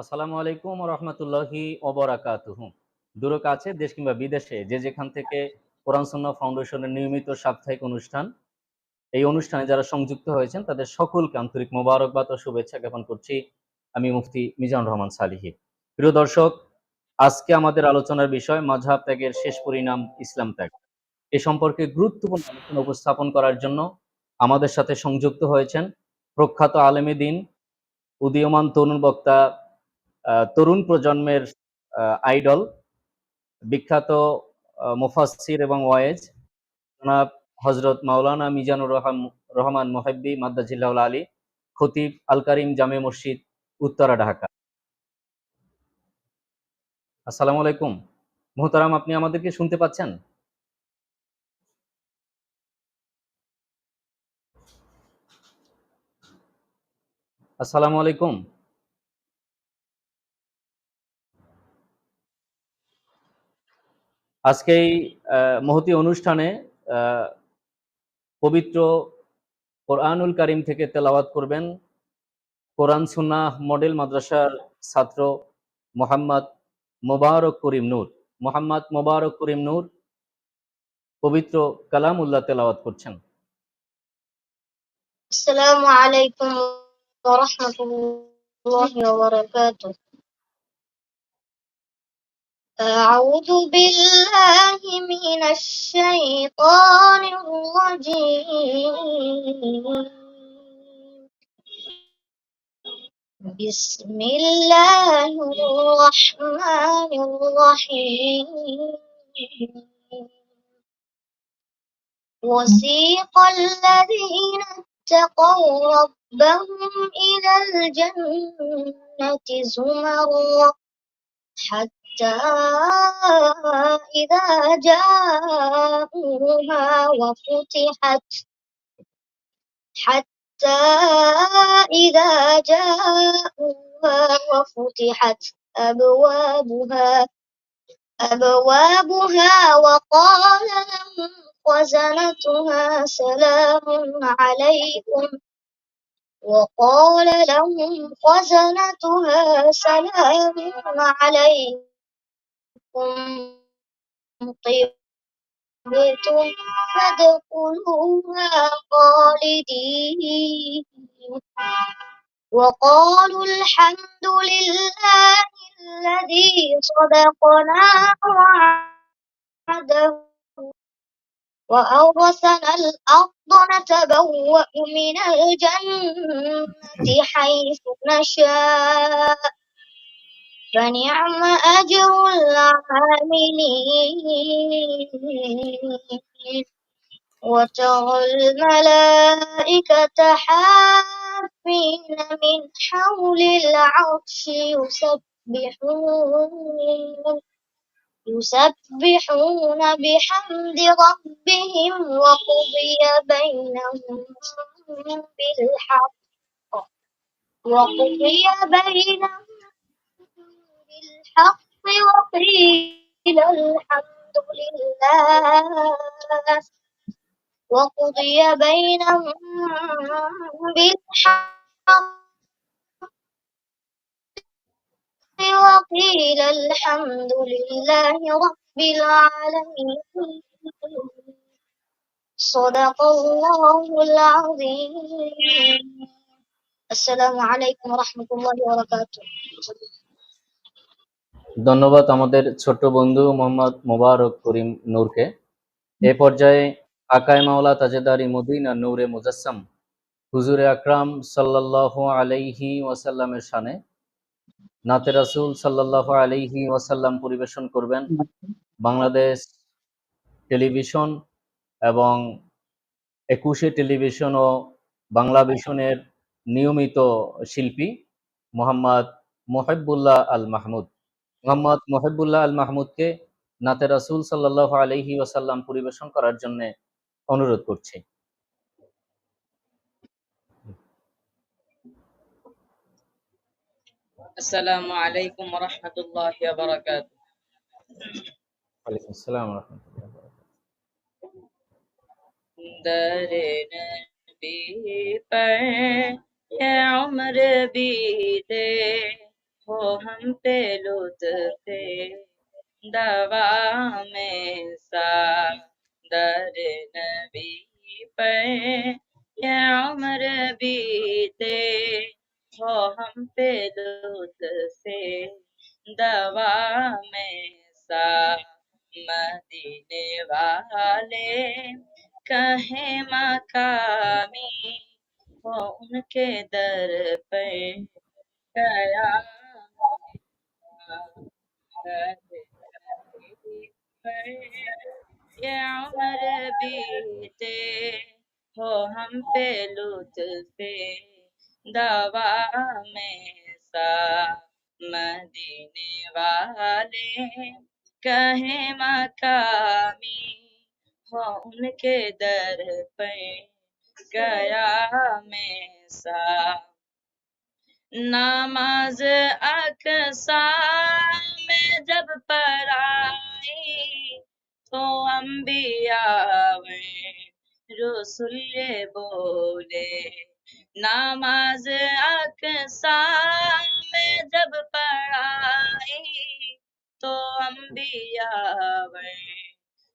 আসসালামু আলাইকুম রহমতুল্লাহি ওবরাকাতুহু দূর কাছে দেশ কিংবা বিদেশে, যে যেখান থেকে কোরআন, সুন্নাহ ফাউন্ডেশনের নিয়মিত সাপ্তাহিক অনুষ্ঠান, এই অনুষ্ঠানে যারা সংযুক্ত হয়েছেন, তাদের সকলকে আন্তরিক মোবারকবাদ ও শুভেচ্ছা জ্ঞাপন করছি আমি মুফতি মিজানুর রহমান সালিহি। প্রিয় দর্শক, আজকে আমাদের আলোচনার বিষয় মাঝহাব ত্যাগের শেষ পরিণাম ইসলাম ত্যাগ। এ সম্পর্কে গুরুত্বপূর্ণ আলোচনা উপস্থাপন করার জন্য আমাদের সাথে সংযুক্ত হয়েছেন প্রখ্যাত আলেমী দিন, উদীয়মান তরুণ বক্তা তরুণ প্রজন্মের আইডল বিখ্যাত আহ, মুফাসসির এবং ওয়েজ জনাব হজরত মাওলানা মিজানুর রহম- রহমান মোহাব্বি মাদ্দাজিল্লাউল আলী খতিব আল কারিম জামে মসজিদ উত্তরা ঢাকা। আসসালামু আলাইকুম। মোহতারাম আপনি আমাদেরকে শুনতে পাচ্ছেন? আসসালামু আলাইকুম। আজকে এই মহতি অনুষ্ঠানে পবিত্র কোরআনুল করিম থেকে তেলাওয়াত করবেন কোরআন সুন্না মডেল মাদ্রাসার ছাত্র মোহাম্মদ মোবারক করিম নূর। মোহাম্মদ মোবারক করিম নূর পবিত্র কালাম উল্লাহ তেলাওয়াত করছেন। আসসালামু আলাইকুম ওয়া রাহমাতুল্লাহি ওয়া বারাকাতুহু। أعوذ بالله من الشيطان الرجيم. بسم الله الرحمن الرحيم. وسيق الذين اتقوا ربهم إلى الجنة زمرا حتى إذا جاءوها وفتحت حتى إذا جاءوها وفتحت أبوابها أبوابها وقال لهم خزنتها سلام عليكم. وقال لهم خزنتها سلام عليكم. طبتم فادخلوها خالدين. وقالوا الحمد لله الذي صدقنا وعده. وأورثنا الأرض نتبوأ من الجنة حيث نشاء. فنعم أجر العاملين. وترى الملائكة حافين من حول العرش يسبحون. يسبحون بحمد ربهم وقضي بينهم بالحق. وقضي بينهم بالحق وقيل الحمد لله. وقضي بينهم بالحق وقيل الحمد لله رب العالمين صدق الله العظيم السلام عليكم ورحمة الله وبركاته ধন্যবাদ আমাদের ছোট্ট বন্ধু মোহাম্মদ মোবারক করিম নূরকে এ পর্যায়ে আকায় মাওলা তাজেদারি মদিনা নূরে মুজাসসাম হুজুরে আকরাম সাল্লাল্লাহু আলাইহি ওয়াসাল্লামের শানে নাতে রাসূল সাল্লাল্লাহু আলাইহি ওয়াসাল্লাম পরিবেশন করবেন বাংলাদেশ টেলিভিশন এবং একুশে টেলিভিশন ও বাংলা ভিশনের নিয়মিত শিল্পী মোহাম্মদ মোহেবুল্লাহ আল মাহমুদ। মোহাম্মদ মোহেবুল্লাহ আল মাহমুদকে নাতে রাসূল সাল্লাল্লাহু আলাইহি ওয়াসাল্লাম পরিবেশন করার জন্য অনুরোধ করছি। السلام عليكم ورحمة الله وبركاته. وعليكم السلام ورحمة الله وبركاته. دار نبی پر عمر بیتے ہو ہم پہ لطف دوا میں سا در نبی پر عمر بیتے हो हम पे लुत्फे दवा में सा मदीने वाले कहे, मकामी हो उनके दर पे गया ये उम्र बीते हो हम पे लुत्फे दवा में सा मदीने वाले कहे, मकामी हो उनके दर पे गया में सा नमाज़ अकसा में जब पढ़ाई तो अम्बिया रसुल ये बोले नमाज़ अकसा में जब पढ़ाई तो अम्बिया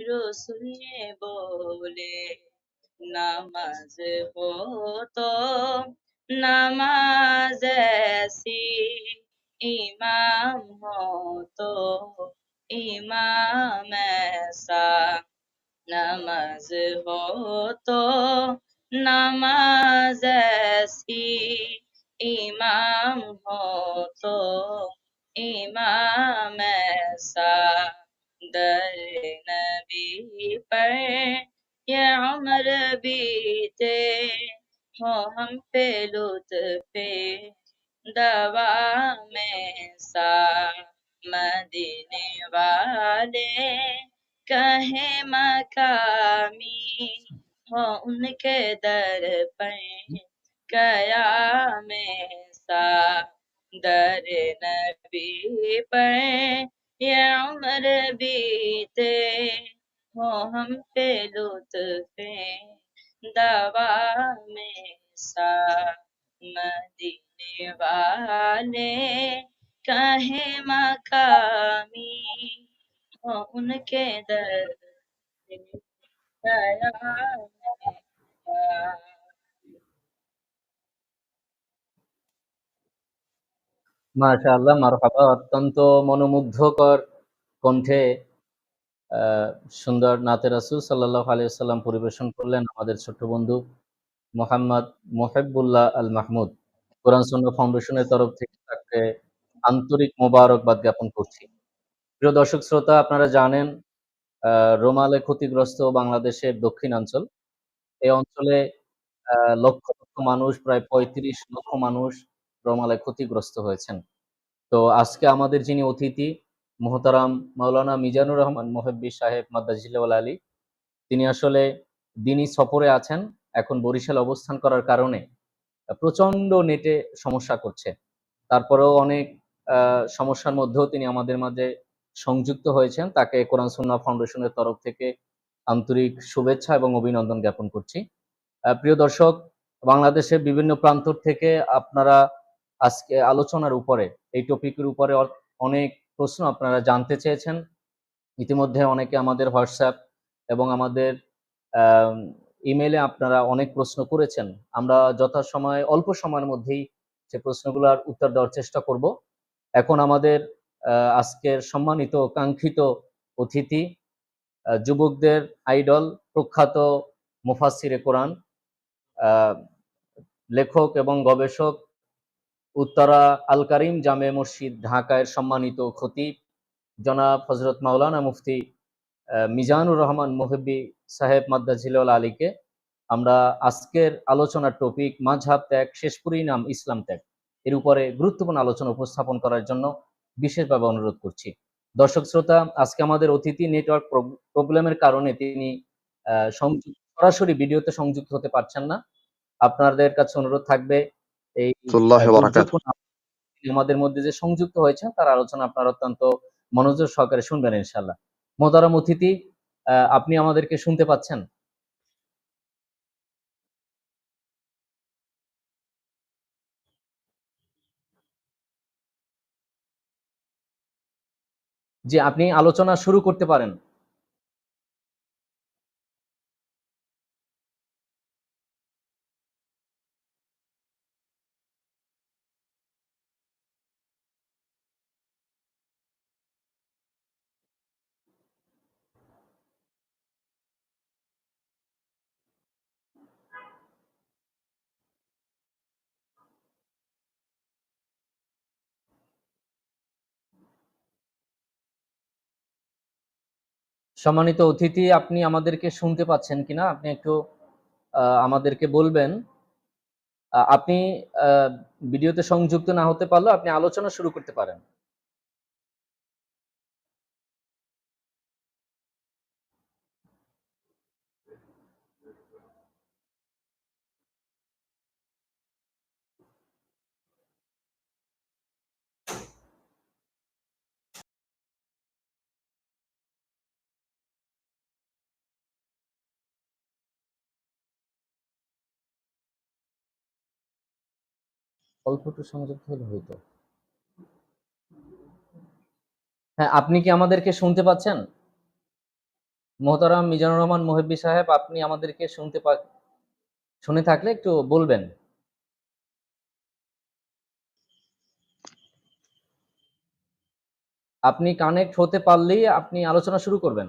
रसुल बोले, नमाज़ हो तो नमाज़ ऐसी इमाम हो तो इमाम ऐसा, नमाज़ हो तो नमाज़ ऐसी इमाम हो तो इमाम ऐसा दर नबी पर। ये उम्र बीते हो हम पे लुत्फे दवा में सा मदीने वाले। कहे मकामी हो, उनके दर पर गया में सा दर नबी पर ये उम्र बीते हो हम पे लुत्फे, दवा में सा मदीने वाले कहे मकामी, हो उनके दर सा মাশাআল্লাহ, মারহাবা। অত্যন্ত মনোমুগ্ধকর কণ্ঠে সুন্দর নাতে রাসূল সাল্লাল্লাহু আলাইহি সাল্লাম পরিবেশন করলেন আমাদের ছোট্ট বন্ধু মোহাম্মদ মোহেবুল্লাহ আল মাহমুদ কোরআন সুন্নাহ ফাউন্ডেশনের তরফ থেকে তাকে আন্তরিক মোবারকবাদ জ্ঞাপন করছি। প্রিয় দর্শক শ্রোতা, আপনারা জানেন রোমালে ক্ষতিগ্রস্ত বাংলাদেশের দক্ষিণাঞ্চল। এই অঞ্চলে লক্ষ লক্ষ মানুষ, প্রায় পঁয়ত্রিশ লক্ষ মানুষ রোমালে ক্ষতিগ্রস্ত হয়েছেন। তো আজকে আমাদের যিনি অতিথি, মোহতারাম মাওলানা মিজানুর রহমান মোহেব্বি সাহেব মাদ্দাজিল্লাল আলী, তিনি আসলে দিনই সফরে আছেন, এখন বরিশাল অবস্থান করার কারণে প্রচণ্ড নেটে সমস্যা করছে। তারপরেও অনেক সমস্যার মধ্যেও তিনি আমাদের মাঝে সংযুক্ত হয়েছেন, তাকে কোরআন সুন্নাহ ফাউন্ডেশনের তরফ থেকে আন্তরিক শুভেচ্ছা এবং অভিনন্দন জ্ঞাপন করছি। প্রিয় দর্শক, বাংলাদেশের বিভিন্ন প্রান্ত থেকে আপনারা আজকে আলোচনার উপরে, এই টপিকের উপরে অনেক প্রশ্ন আপনারা জানতে চেয়েছেন। ইতিমধ্যে অনেকে আমাদের হোয়াটসঅ্যাপ এবং আমাদের ইমেলে আপনারা অনেক প্রশ্ন করেছেন। আমরা যথাসময়ে, অল্প সময়ের মধ্যেই সে প্রশ্নগুলোর উত্তর দেওয়ার চেষ্টা করব। এখন আমাদের আজকের সম্মানিত, কাঙ্ক্ষিত অতিথি যুবকদের আইডল প্রখ্যাত মুফাসিরে কোরআন লেখক এবং গবেষক উত্তরা আল কারিম জামে মসজিদ ঢাকায় সম্মানিত খতিব জনাব হজরত মাওলানা মুফতি মিজানুর রহমান মোহেব্বি সাহেব মাদ্দাজিল আলীকে আমরা আজকের আলোচনার টপিক মাঝহাব ত্যাগ, শেষ পরিণাম ইসলাম ত্যাগ। এর উপরে গুরুত্বপূর্ণ আলোচনা উপস্থাপন করার জন্য বিশেষভাবে অনুরোধ করছি। দর্শক শ্রোতা আজকে আমাদের অতিথি নেটওয়ার্ক প্রবলেমের কারণে তিনি সরাসরি ভিডিওতে সংযুক্ত হতে পারছেন না। আপনাদের কাছে অনুরোধ থাকবে এই আমাদের মধ্যে যে সংযুক্ত হয়েছেন তার আলোচনা আপনারা অত্যন্ত মনোযোগ সহকারে শুনবেন ইনশাল্লাহ মোদারাম অতিথি আহ, আপনি আমাদেরকে শুনতে পাচ্ছেন? জি আপনি আলোচনা শুরু করতে পারেন। সম্মানিত অতিথি, আপনি আমাদেরকে শুনতে পাচ্ছেন কিনা? আপনি একটু আমাদেরকে বলবেন। আপনি ভিডিওতে সংযুক্ত না হতে পারলেও আপনি আলোচনা শুরু করতে পারেন। অল্প সংযুক্ত হলে হইতো। হ্যাঁ আপনি কি আমাদেরকে শুনতে পাচ্ছেন? মোহতারাম মিজানুর রহমান মোহেব্বি সাহেব, আপনি আমাদেরকে শুনতে পা, শুনে থাকলে একটু বলবেন। আপনি কানেক্ট হতে পারলেই আপনি আলোচনা শুরু করবেন।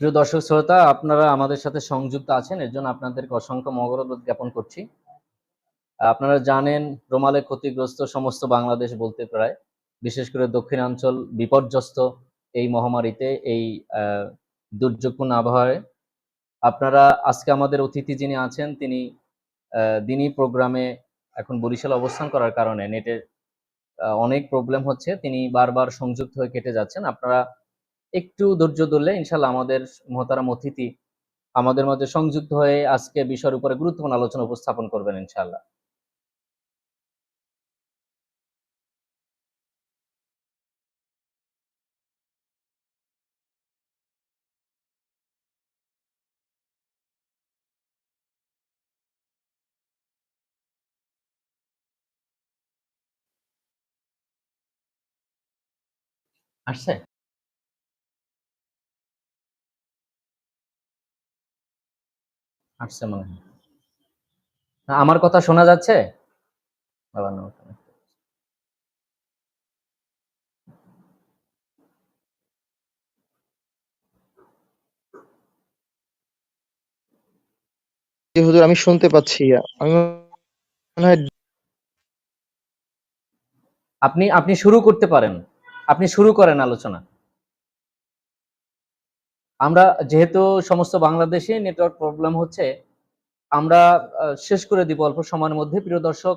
প্রিয় দর্শক শ্রোতা, আপনারা আমাদের সাথে সংযুক্ত আছেন। এর জন্য আপনাদেরকে অসংখ্য মগরবোধ জ্ঞাপন করছি। আপনারা জানেন, রোমালে ক্ষতিগ্রস্ত সমস্ত বাংলাদেশ বলতে প্রায়, বিশেষ করে দক্ষিণাঞ্চল বিপর্যস্ত এই মহামারীতে, এই দুর্যোগপূর্ণ আবহাওয়ায়। আপনারা আজকে আমাদের অতিথি যিনি আছেন, তিনি দিনই প্রোগ্রামে এখন বরিশাল অবস্থান করার কারণে নেটের অনেক প্রবলেম হচ্ছে। তিনি বারবার সংযুক্ত হয়ে কেটে যাচ্ছেন। আপনারা একটু ধৈর্য ধরলে ইনশাল্লাহ আমাদের মহতারাম অতিথি আমাদের মধ্যে সংযুক্ত হয়ে আজকে বিষয়ের উপরে গুরুত্বপূর্ণ আলোচনা উপস্থাপন করবেন ইনশাল্লাহ। আসছে? আসছে মনে হয়। আমার কথা শোনা যাচ্ছে? বাবা না। জি হুজুর আমি শুনতে পাচ্ছি। আমি মনে হয় আপনি আপনি শুরু করতে পারেন। আপনি শুরু করেন আলোচনা। আমরা যেহেতু সমস্ত বাংলাদেশে নেটওয়ার্ক প্রবলেম হচ্ছে, আমরা শেষ করে দিব অল্প সময়ের মধ্যে। প্রিয় দর্শক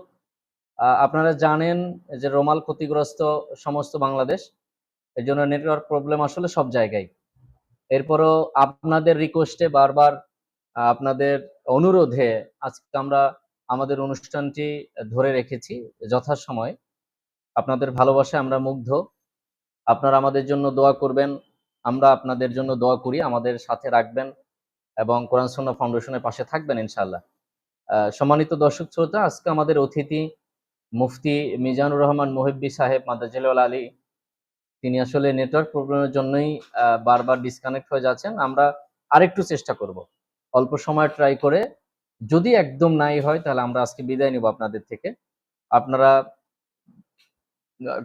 আপনারা জানেন যে রোমাল ক্ষতিগ্রস্ত সমস্ত বাংলাদেশ, এর জন্য নেটওয়ার্ক প্রবলেম আসলে সব জায়গায়। এরপরও আপনাদের রিকোয়েস্টে বারবার আপনাদের অনুরোধে আজকে আমরা আমাদের অনুষ্ঠানটি ধরে রেখেছি যথাসময়। আপনাদের ভালোবাসায় আমরা মুগ্ধ। আপনারা আমাদের জন্য দোয়া করবেন। আমরা আপনাদের জন্য দোয়া করি আমাদের সাথে রাখবেন এবং কোরআন সুন্নাহ ফাউন্ডেশনের পাশে থাকবেন ইনশাআল্লাহ। আহ, সম্মানিত দর্শক শ্রোতা আজকে আমাদের অতিথি মুফতি মিজানুর রহমান মুহিব্বি সাহেব মাদাজিল আলী। তিনি আসলে নেটওয়ার্ক প্রবলেমের জন্যই বারবার ডিসকানেক্ট হয়ে যাচ্ছেন। আমরা আরেকটু চেষ্টা করব। অল্প সময় ট্রাই করে যদি একদম নাই হয় তাহলে আমরা আজকে বিদায় নিব আপনাদের থেকে। আপনারা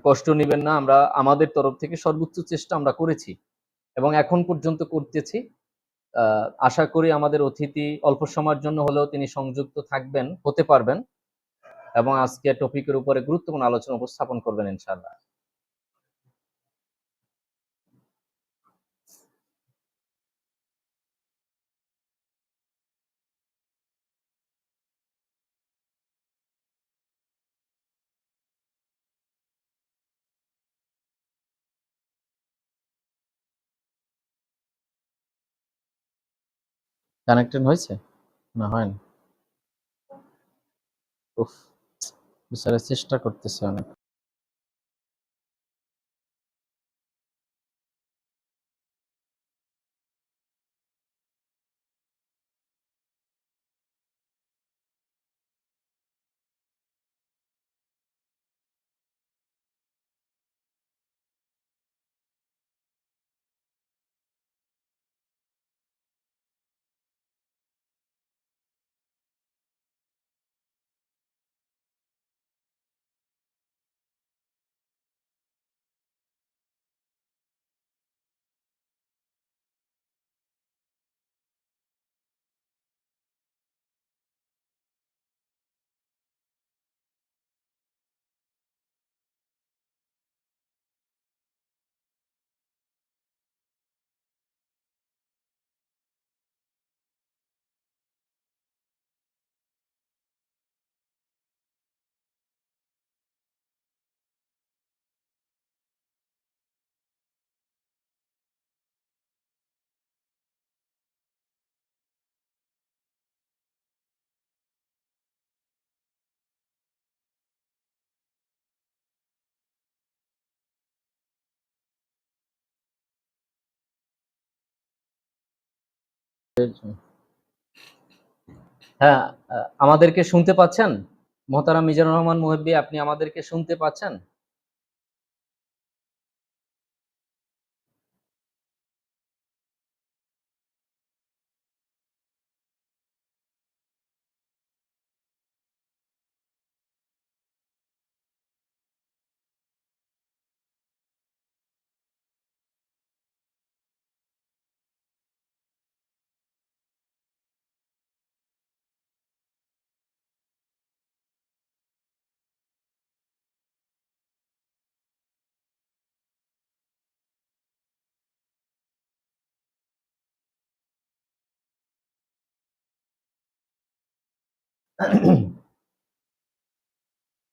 কষ্ট নেবেন না আমরা আমাদের তরফ থেকে সর্বোচ্চ চেষ্টা আমরা করেছি। এবং এখন পর্যন্ত করতেছি। আশা করি আমাদের অতিথি অল্প সময়ের জন্য হলেও তিনি সংযুক্ত থাকবেন, হতে পারবেন এবং আজকে টপিকের উপরে গুরুত্বপূর্ণ আলোচনা উপস্থাপন করবেন ইনশাআল্লাহ। কানেক্টেড হয়েছে? না হয়নি উফ বিচারে চেষ্টা করতেছে অনেক। হ্যাঁ আমাদেরকে শুনতে পাচ্ছেন? মোহতারাম মিজানুর রহমান মুহিব্বি আপনি আমাদেরকে শুনতে পাচ্ছেন?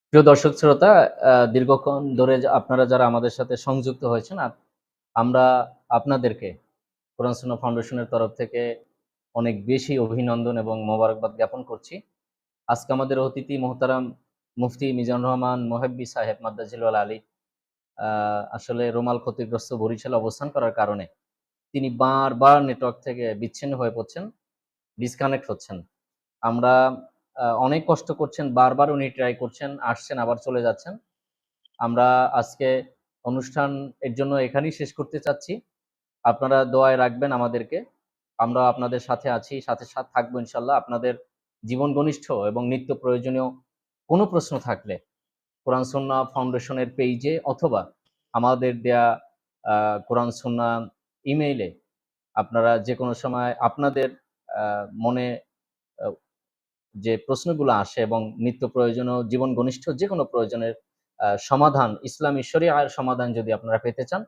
প্রিয় দর্শক শ্রোতা দীর্ঘক্ষণ ধরে আপনারা যারা আমাদের সাথে সংযুক্ত হয়েছেন আমরা আপনাদেরকে কোরআন ফাউন্ডেশনের তরফ থেকে অনেক বেশি অভিনন্দন এবং মোবারকবাদ জ্ঞাপন করছি। আজকে আমাদের অতিথি মোহতারাম মুফতি মিজানুর রহমান, মোহাব্বি সাহেব মাদ্দাজিল আলী আসলে রোমাল ক্ষতিগ্রস্ত বরিশালে অবস্থান করার কারণে তিনি বারবার নেটওয়ার্ক থেকে বিচ্ছিন্ন হয়ে পড়ছেন ডিসকানেক্ট হচ্ছেন। আমরা অনেক কষ্ট করছেন, বারবার উনি ট্রাই করছেন, আসছেন, আবার চলে যাচ্ছেন। আমরা আজকে অনুষ্ঠান এর জন্য এখানেই শেষ করতে চাচ্ছি। আপনারা দোয়ায় রাখবেন আমাদেরকে। আমরা আপনাদের সাথে আছি, সাথে সাথে থাকব ইনশাল্লাহ। আপনাদের জীবন ঘনিষ্ঠ এবং নিত্য প্রয়োজনীয় কোনো প্রশ্ন থাকলে কোরআন সন্না ফাউন্ডেশনের পেজে অথবা আমাদের দেয়া কোরআন সন্না ইমেইলে আপনারা যে কোনো সময় আপনাদের মনে যে প্রশ্নগুলো আসে এবং নিত্য প্রয়োজনীয়, জীবন ঘনিষ্ঠ যে কোনো প্রয়োজনের সমাধান, ইসলামী শরিয়ার সমাধান যদি আপনারা পেতে চান,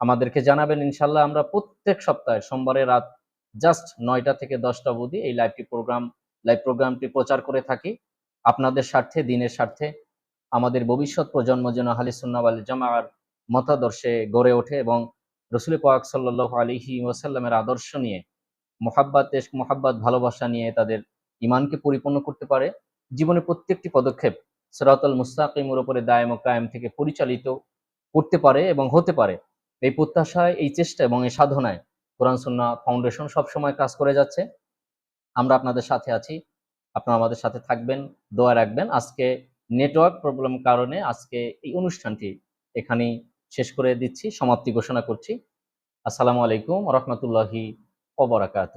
আমাদেরকে জানাবেন। ইনশাল্লাহ আমরা প্রত্যেক সপ্তাহে, সোমবারে রাত জাস্ট নয়টা থেকে দশটা অবধি এই লাইভটি প্রোগ্রাম লাইভ প্রোগ্রামটি প্রচার করে থাকি। আপনাদের স্বার্থে, দিনের স্বার্থে আমাদের ভবিষ্যৎ প্রজন্ম যেন হালি সুন্নাওয়াল জামার মতাদর্শে গড়ে ওঠে এবং রসুল পাক সাল্লাহ আলিহি ওয়াসাল্লামের আদর্শ নিয়ে, মোহাব্বাত এশক মোহাব্বাত, ভালোবাসা নিয়ে তাদের ইমানকে পরিপূর্ণ করতে পারে, জীবনের প্রত্যেকটি পদক্ষেপ সরাতল মুস্তাকিমের উপরে দায়ম কায়েম থেকে পরিচালিত করতে পারে এবং হতে পারে। এই প্রত্যাশায়, এই চেষ্টা এবং এই সাধনায় কোরআন, সুন্না ফাউন্ডেশন সবসময় কাজ করে যাচ্ছে। আমরা আপনাদের সাথে আছি, আপনারা আমাদের সাথে থাকবেন, দোয়া রাখবেন। আজকে নেটওয়ার্ক প্রবলেম কারণে আজকে এই অনুষ্ঠানটি এখানেই শেষ করে দিচ্ছি, সমাপ্তি ঘোষণা করছি। আসসালামু আলাইকুম রহমতুল্লাহি ওবরাকাতু